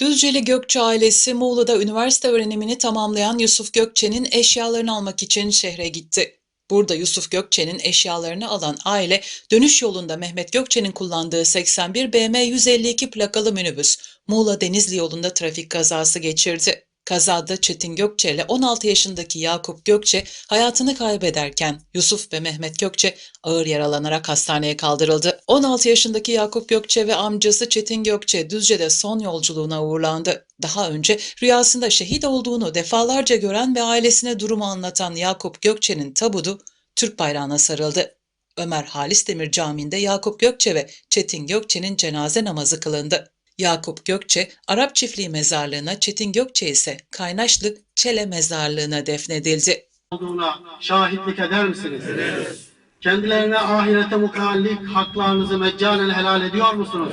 Düzceli Gökçe ailesi Muğla'da üniversite öğrenimini tamamlayan Yusuf Gökçe'nin eşyalarını almak için şehre gitti. Burada Yusuf Gökçe'nin eşyalarını alan aile dönüş yolunda Mehmet Gökçe'nin kullandığı 81 BM 152 plakalı minibüs Muğla Denizli yolunda trafik kazası geçirdi. Kazada Çetin Gökçe ile 16 yaşındaki Yakup Gökçe hayatını kaybederken Yusuf ve Mehmet Gökçe ağır yaralanarak hastaneye kaldırıldı. 16 yaşındaki Yakup Gökçe ve amcası Çetin Gökçe Düzce'de son yolculuğuna uğurlandı. Daha önce rüyasında şehit olduğunu defalarca gören ve ailesine durumu anlatan Yakup Gökçe'nin tabudu Türk bayrağına sarıldı. Ömer Halis Demir Camii'nde Yakup Gökçe ve Çetin Gökçe'nin cenaze namazı kılındı. Yakup Gökçe, Arap Çiftliği Mezarlığı'na, Çetin Gökçe ise Kaynaşlı Çele Mezarlığı'na defnedildi. olduğuna şahitlik eder misiniz? Ederiz. Kendilerine ahirete mukallik haklarınızı meccanen helal ediyor musunuz?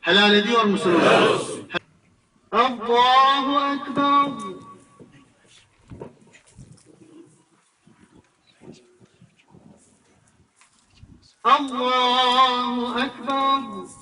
Helal ediyor musunuz? Allahu Ekber. Allahu Ekber.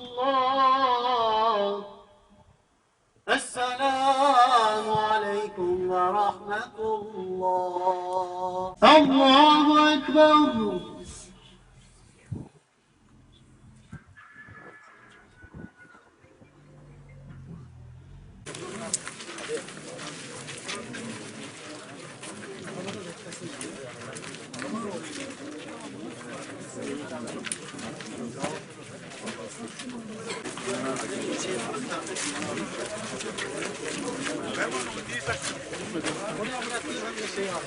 الله أكبر Thank. Oraya bıraktığım hem de şey var.